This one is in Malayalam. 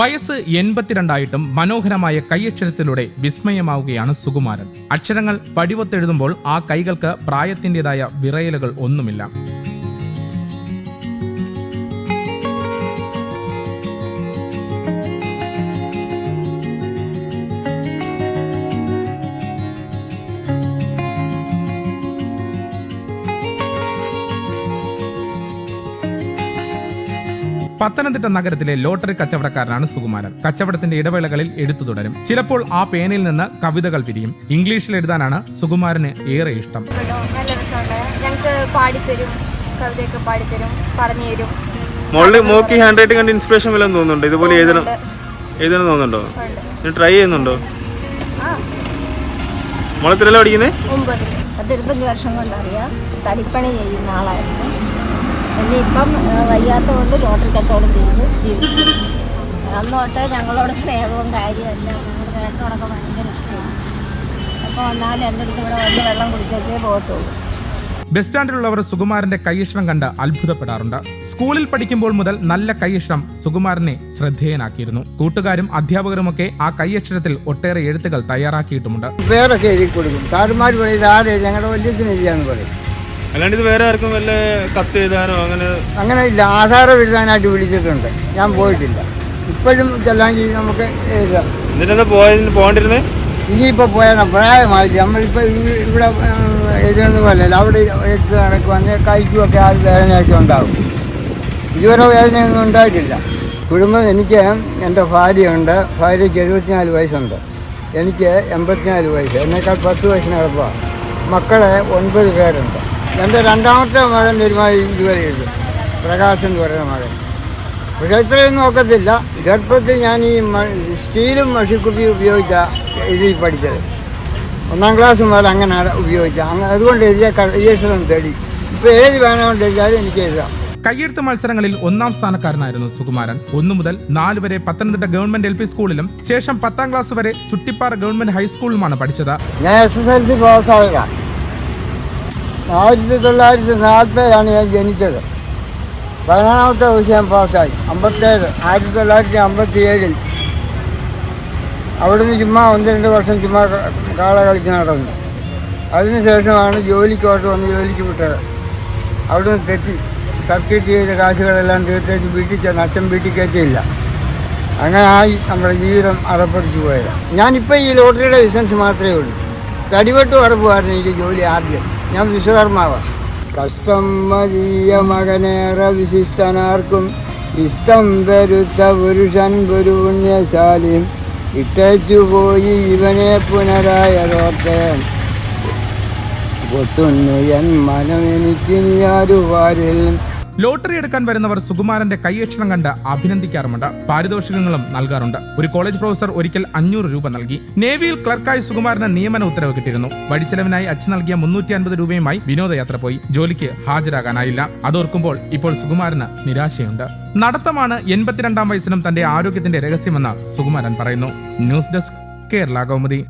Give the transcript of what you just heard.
വയസ്സ് എൺപത്തിരണ്ടായിട്ടും മനോഹരമായ കൈയക്ഷരത്തിലൂടെ വിസ്മയമാവുകയാണ് സുകുമാരൻ. അക്ഷരങ്ങൾ പടിവത്തെഴുതുമ്പോൾ ആ കൈകൾക്ക് പ്രായത്തിന്റെതായ വിറയലുകൾ ഒന്നുമില്ല. പത്തനംതിട്ട നഗരത്തിലെ ലോട്ടറി കച്ചവടക്കാരനാണ് സുകുമാരൻ. കച്ചവടത്തിന്റെ ഇടവേളകളിൽ എഴുത്തു തുടരും. ചിലപ്പോൾ ആ പേനയിൽ നിന്ന് കവിതകൾ പിരിയും. ഇംഗ്ലീഷിൽ എഴുതാനാണ് സുകുമാരന് ഏറെ ഇഷ്ടം. ഞങ്ങൾക്ക് പാടിത്തരും കവിതയൊക്കെ പാടിത്തരും പറഞ്ഞു തരും. മോളിൽ മോക്ക് ഹാൻഡ് റൈറ്റിംഗ് കണ്ട് ഇൻസ്പിറേഷൻ വല്ലതും തോന്നുന്നുണ്ടോ? ഇതുപോലെ എഴുതണം. എഴുതണം തോന്നുന്നുണ്ടോ? നീ ട്രൈ ചെയ്യുന്നുണ്ടോ? ആ. പഠിക്കുന്നേ? ഒമ്പത്. പത്തിരുപത്തഞ്ച് വർഷം കൊണ്ടറിയാം. തടിപ്പണി ചെയ്യുന്ന ആളായിരുന്നു. പിന്നെ ഇപ്പം വയ്യാത്തത് വയ്യാത്തതുകൊണ്ട് ലോട്ടറി കച്ചവടം ചെയ്ത് ജീവിക്കുന്നു അന്ന് തൊട്ട് ഞങ്ങളോട് സ്നേഹവും കാര്യമല്ല ഞങ്ങളുടെ കേട്ടോടൊക്കെ ഭയങ്കര ഇഷ്ടമാണ്. അപ്പോൾ വന്നാലും എന്റെ അടുത്ത് ഇവിടെ വലിയ വെള്ളം കുടിച്ചേ പോകത്തുള്ളൂ. ബസ് സ്റ്റാൻഡിലുള്ളവർ സുകുമാരന്റെ കൈയക്ഷരം കണ്ട് അത്ഭുതപ്പെടാറുണ്ട്. സ്കൂളിൽ പഠിക്കുമ്പോൾ മുതൽ നല്ല കൈയക്ഷരം സുകുമാരനെ ശ്രദ്ധേയനാക്കിയിരുന്നു. കൂട്ടുകാരും അധ്യാപകരുമൊക്കെ ആ കൈയക്ഷരത്തിൽ ഒട്ടേറെ എഴുത്തുകൾ തയ്യാറാക്കിയിട്ടുമുണ്ട്. പേരൊക്കെ എഴുതി കൊടുക്കും. സാറുമാർ പറയും ഞങ്ങളുടെ വല്യത്തിന് എഴുതിയാന്ന് പറയും. അല്ലാണ്ട് ഇത് വേറെ ആർക്കും വല്ല കത്ത് എഴുതാനോ അങ്ങനെ അങ്ങനെ ഇല്ല ആധാരം എഴുതാനായിട്ട് വിളിച്ചിട്ടുണ്ട്. ഞാൻ പോയിട്ടില്ല. ഇപ്പോഴും ചെല്ലാൻ ചെയ്ത് നമുക്ക് എഴുതാം. എന്നിട്ട് പോയതിന് പോകണ്ടിരുന്നേ ഇനിയിപ്പോൾ പോയാൽ പ്രായമായില്ല? നമ്മളിപ്പോൾ ഇവ- ഇവിടെ എഴുതുന്ന പോലെയല്ല. അവിടെ എഴുത്ത് നടക്കുവാണെങ്കിൽ കൈക്കുമൊക്കെ ആ വേദനയൊക്കെ ഉണ്ടാകും ഇതുവരെ വേദനയൊന്നും ഉണ്ടായിട്ടില്ല. കുടുംബം എനിക്ക് എന്റെ ഭാര്യയുണ്ട്. ഭാര്യയ്ക്ക് എഴുപത്തിനാല് വയസ്സുണ്ട്. എനിക്ക് എൺപത്തിനാല് വയസ്സ്. എന്നേക്കാൾ പത്ത് വയസ്സിനകപ്പാണ് മക്കളെ ഒൻപത് പേരുണ്ട്. എന്റെ രണ്ടാമത്തെ മകൻ ഒരുമാതിരി ഇതുവരെ എഴുതും പ്രകാശ് എന്ന് പറയുന്ന മകൻ. പക്ഷേ ഇത്രയും ഒക്കത്തില്ല ചെറുപ്പത്തിൽ ഞാൻ ഈ സ്റ്റീലും മഷിക്കുപ്പി ഉപയോഗിച്ച എഴുതി പഠിച്ചത്. ഒന്നാം ക്ലാസ് മുതൽ അങ്ങനെ ഉപയോഗിച്ച അങ്ങ് അതുകൊണ്ട് എഴുതിയ കയ്യക്ഷരം തേടി. ഇപ്പോൾ ഏത് വേണമെന്ന് എഴുതിയാലും എനിക്ക് എഴുതാം. കയ്യെഴുത്ത് മത്സരങ്ങളിൽ ഒന്നാം സ്ഥാനക്കാരനായിരുന്നു സുകുമാരൻ. ഒന്നു മുതൽ നാല് വരെ പത്തനംതിട്ട ഗവൺമെന്റ് എൽ പി സ്കൂളിലും ശേഷം പത്താം ക്ലാസ് വരെ ചുട്ടിപ്പാറ ഗവൺമെന്റ് ഹൈസ്കൂളിലുമാണ് പഠിച്ചത്. ഞാൻ എസ് എസ് എൽ സി പാസ്സായതാണ് ആയിരത്തി തൊള്ളായിരത്തി നാൽപ്പതിലാണ് ഞാൻ ജനിച്ചത്. പതിനാറാമത്തെ ദിവസം ഞാൻ പാസ്സായി. അമ്പത്തേഴ് ആയിരത്തി തൊള്ളായിരത്തി അമ്പത്തി ഏഴിൽ അവിടുന്ന് ചുമ്മാ ഒന്ന് രണ്ട് വർഷം ചുമ്മാ കാള കളിച്ച് നടന്നു. അതിനുശേഷമാണ് ജോലിക്കോട്ട് വന്ന് ജോലിക്ക് വിട്ടത്. അവിടുന്ന് തെറ്റി സർക്കിട്ട് ചെയ്ത കാശുകളെല്ലാം തീർത്തേച്ച് വീട്ടിൽ ചെന്ന് വീട്ടിൽ കയറ്റിയില്ല. അങ്ങനെ ആയി നമ്മുടെ ജീവിതം അറപ്പടിച്ചു പോയത്. ഞാനിപ്പോൾ ഈ ലോട്ടറിയുടെ ബിസിനസ് മാത്രമേ ഉള്ളൂ. തടിവെട്ട് ഉറപ്പുമായിരുന്നു എനിക്ക് ജോലി ആദ്യം. ഞാൻ വിശ്വകർമാവ്. കഷ്ടം വലിയ മകനേറെ വിശിഷ്ടനാർക്കും ഇഷ്ടം വരുത്ത പുരുഷൻ ഒരു പുണ്യശാലിയും പോയി ഇവനെ പുനരായതോർത്തേൻ. പൊട്ടുന്നു എൻ മനം എനിക്കിനി ആരുവാരിൽ ലോട്ടറി എടുക്കാൻ വരുന്നവർ സുകുമാരന്റെ കൈയക്ഷരം കണ്ട് അഭിനന്ദിക്കാറുമുണ്ട്. പാരിതോഷികങ്ങളും നൽകാറുണ്ട്. ഒരു കോളേജ് പ്രൊഫസർ ഒരിക്കൽ അഞ്ഞൂറ് രൂപ നൽകി. നേവിയിൽ ക്ലർക്കായി സുകുമാരന് നിയമന ഉത്തരവ് കിട്ടിയിരുന്നു. വഴിച്ചെലവിനായി അച്ഛൻ നൽകിയ മുന്നൂറ്റി അൻപത് രൂപയുമായി വിനോദയാത്ര പോയി. ജോലിക്ക് ഹാജരാകാനായില്ല. അതോർക്കുമ്പോൾ ഇപ്പോൾ സുകുമാരന് നിരാശയുണ്ട്. നടത്തമാണ് എൺപത്തിരണ്ടാം വയസ്സിലും തന്റെ ആരോഗ്യത്തിന്റെ രഹസ്യമെന്ന് സുകുമാരൻ പറയുന്നു. News desk Kerala Kaumudi.